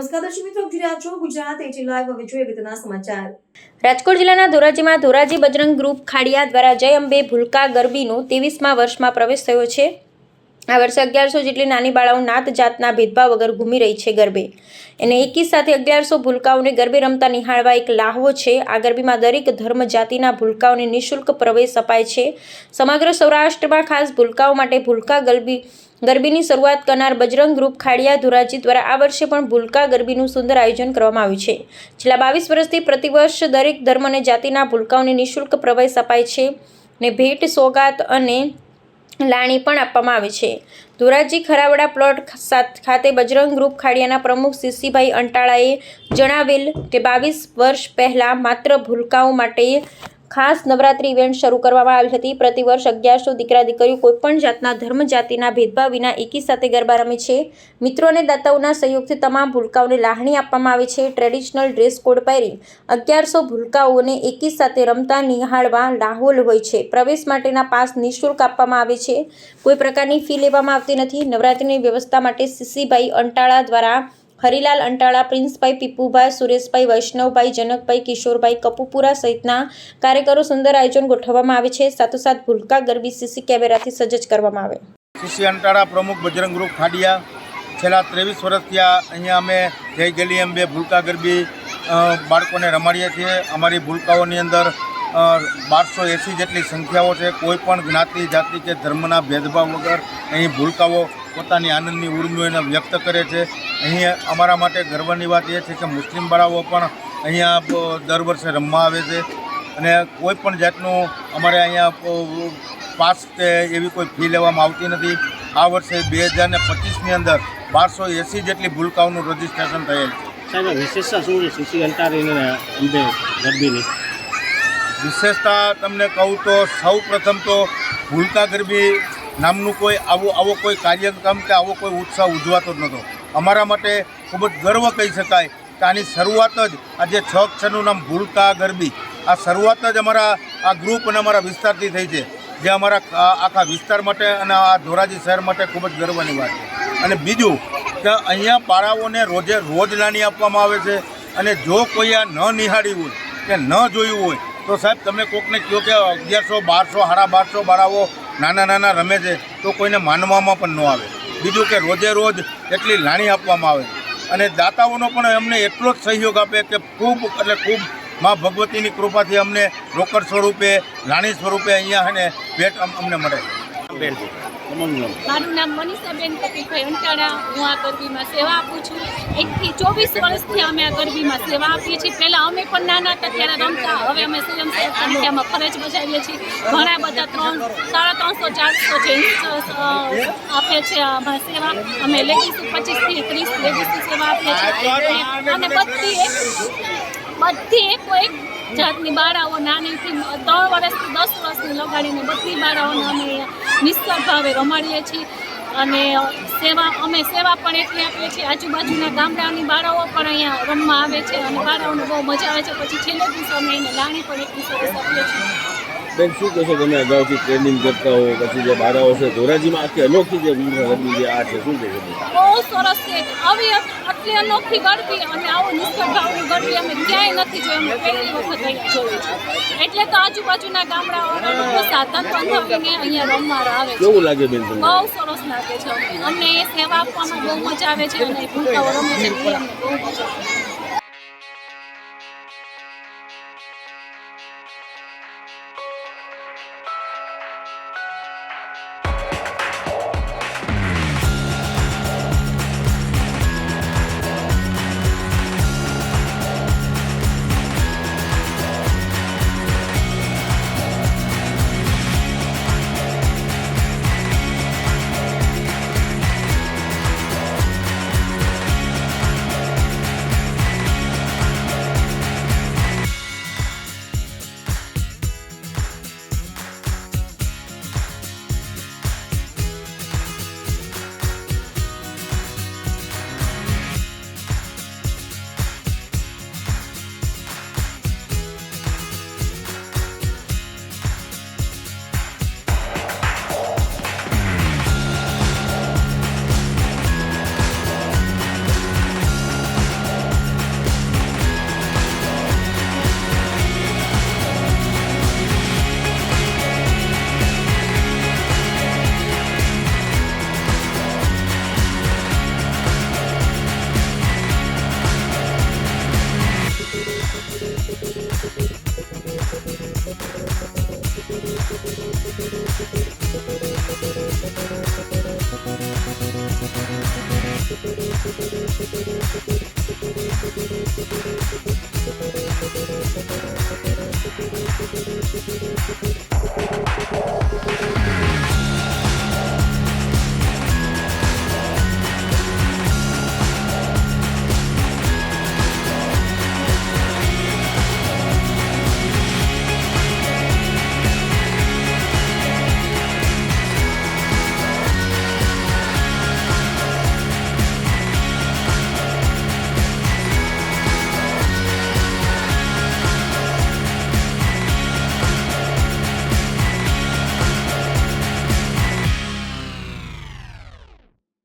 નમસ્કાર દર્શક મિત્રો જોઈ છો ગુજરાત એટી લાઈવ હવે જોઈએ અગત્યના સમાચાર. રાજકોટ જિલ્લાના ધોરાજીમાં ધોરાજી બજરંગ ગ્રુપ ખાડિયા દ્વારા જય અંબે ભૂલકા ગરબીનો ત્રેવીસમાં વર્ષમાં પ્રવેશ થયો છે. આ વર્ષે અગિયારસો જેટલી નાની બાળાઓ નાત જાતના ભેદભાવ વગર ઘૂમી રહી છે ગરબે. એને એકી સાથે અગિયારસો ભૂલકાઓને ગરબે રમતા નિહાળવા એક લાહવો છે. આ ગરબીમાં દરેક ધર્મ જાતિના ભૂલકાઓને નિઃશુલ્ક પ્રવેશ અપાય છે. સમગ્ર સૌરાષ્ટ્રમાં ખાસ ભૂલકાઓ માટે ભૂલકા ગરબી, ગરબીની શરૂઆત કરનાર બજરંગ ગ્રુપ ખાડિયા ધોરાજી દ્વારા આ વર્ષે પણ ભૂલકા ગરબીનું સુંદર આયોજન કરવામાં આવ્યું છે. છેલ્લા બાવીસ વર્ષથી પ્રતિવર્ષ દરેક ધર્મ અને જાતિના ભૂલકાઓને નિઃશુલ્ક પ્રવેશ અપાય છે ને ભેટ, સોગાત અને લાણી પણ આપવામાં આવે છે. ધોરાજી ખરાવડા પ્લોટ ખાતે બજરંગ ગ્રુપ ખાડિયાના પ્રમુખ સીસીભાઈ અંટાળાએ જણાવેલ કે બાવીસ વર્ષ પહેલાં માત્ર ભૂલકાઓ માટે ખાસ નવરાત્રી ઇવેન્ટ શરૂ કરવામાં આવી હતી. પ્રતિવર્ષ અગિયારસો દીકરા દીકરીઓ કોઈપણ જાતના ધર્મ, જાતિના ભેદભાવ વિના એકી સાથે ગરબા રમે છે. મિત્રો અને દાતાઓના સહયોગથી તમામ ભૂલકાઓને લાહણી આપવામાં આવે છે. ટ્રેડિશનલ ડ્રેસ કોડ પહેરી અગિયારસો ભૂલકાઓને એકી સાથે રમતા, નિહાળવા લાહોલ હોય છે. પ્રવેશ માટેના પાસ નિઃશુલ્ક આપવામાં આવે છે. કોઈ પ્રકારની ફી લેવામાં આવતી નથી. નવરાત્રિની વ્યવસ્થા માટે સીસીભાઈ અંટાળા દ્વારા હરિલાલ અંટાળા, પ્રિન્સભાઈ પીપુભાઈ, સુરેશભાઈ, વૈષ્ણવભાઈ, જનકભાઈ, કિશોરભાઈ કપુપુરા સહિતના કાર્યકરો સુંદર આયોજન ગોઠવવામાં આવે છે. સાથોસાથ ભૂલકા ગરબી સીસી કેમેરાથી સજ્જ કરવામાં આવે. સીસી અંટાળા પ્રમુખ બજરંગ ગ્રુપ ખાડિયા, છેલ્લા ત્રેવીસ વર્ષથી અહીંયા અમે જય ગલી અંબે ભૂલકા ગરબી બાળકોને રમાડીએ છીએ. અમારી ભૂલકાઓની અંદર બારસો એંસી જેટલી સંખ્યાઓ છે. કોઈ પણ જ્ઞાતિ, જાતિ કે ધર્મના ભેદભાવ વગર અહીં ભૂલકાઓ પોતાની આનંદની ઉર્મિઓ એને વ્યક્ત કરે છે. અહીં અમારા માટે ગર્વની વાત એ છે કે મુસ્લિમ બાળાઓ પણ અહીંયા દર વર્ષે રમવા આવે છે. અને કોઈ પણ જાતનું અમારે અહીંયા પાસ કે એવી કોઈ ફી લેવામાં આવતી નથી. આ વર્ષે બે હજાર ને પચીસની અંદર બારસો એંસી જેટલી ભૂલકાઓનું રજીસ્ટ્રેશન થયેલ છે. સાહેબ વિશેષતા શું છે? સીસી અંટારીને અંબે ગરબીની. વિશેષતા તમને કહું તો સૌ પ્રથમ તો ભૂલકા ગરબી નામનું કોઈ આવો આવો કોઈ કાર્યક્રમ કે આવો કોઈ ઉત્સવ ઉજવાતો જ નહોતો. અમારા માટે ખૂબ જ ગર્વ કહી શકાય કે આની શરૂઆત જ આજે છ અક્ષરનું નામ ભૂલકા ગરબી. આ શરૂઆત જ અમારા આ ગ્રુપ અને અમારા વિસ્તારથી થઈ છે. જે અમારા આખા વિસ્તાર માટે અને આ ધોરાજી શહેર માટે ખૂબ જ ગર્વની વાત છે. અને બીજું કે અહીંયા પારાઓને રોજે રોજ નાની આપવામાં આવે છે અને જો કોઈ આ ન નિહાળ્યું હોય કે ન જોયું હોય, તો સાહેબ તમે કોકને કહો કે અગિયારસો, બારસો, સાડા બારસો બાળાઓ નાના નાના રમે છે, તો કોઈને માનવામાં પણ ન આવે. બીજું કે રોજે રોજ એટલી લાણી આપવામાં આવે. અને દાતાઓનો પણ અમને એટલો જ સહયોગ આપે કે ખૂબ, એટલે ખૂબ મા ભગવતીની કૃપાથી અમને રોકડ સ્વરૂપે, લાણી સ્વરૂપે અહીંયા અને ભેટ અમને મળે. છે મારું નામ મનીષાબેન કપિભાઈ અંટાણા હું આ ગરબીમાં સેવા આપું છું. એકથી ચોવીસ વર્ષથી અમે આ ગરબીમાં સેવા આપીએ છીએ. પહેલાં અમે પણ નાના હતા, ત્યારે રમતા. હવે અમે સ્વયંસેવક તરીકે અમે ફરજ બજાવીએ છીએ. ઘણા બધા ત્રણ, સાડા ત્રણસો, ચારસો જેન્ટ્સ આપે છે અમારી સેવા. અમે લેડીઝ પચીસથી ત્રીસ લેડીઝની સેવા આપીએ છીએ. અને બધી બધી એક જાતની બાળાઓ નાનીથી ત્રણ વર્ષથી દસ વર્ષની લગાડીને બધી બાળાઓને અમે અહીંયા ભાવે રમાડીએ છીએ. અને સેવા, અમે સેવા પણ એટલી આપીએ છીએ. આજુબાજુના ગામડાની બાળાઓ પણ અહીંયા રમવા આવે છે અને બાળાઓને બહુ મજા આવે છે. પછી છેલ્લે દિવસે અમે એને લાણી પણ એટલી સરસ આપીએ છીએ. બેન શું કહેશો તમે અગાઉથી ટ્રેનિંગ કરતા હો પછી જે બારાઓ છે ધોરાજીમાં આખી અનોખી જે ગરબી જે આ છે શું કહેશો બહુ સરસ છે. આવી આટલી અનોખી ગરબી અને આવો નિષ્ફળ ભાવની ગરબી અમે ક્યાંય નથી જોઈ. અમે પહેલી વખત અહીંયા જોયું છે. એટલે તો આજુબાજુના ગામડાઓના સાધન બંધાવીને અહીંયા રમવા આવે છે. કેવું લાગે બેન તમને? બહુ સરસ લાગે છે. એ સેવા આપવામાં બહુ મજા આવે છે અને ભૂલકાઓ રમે છે. બહુ મજા આવે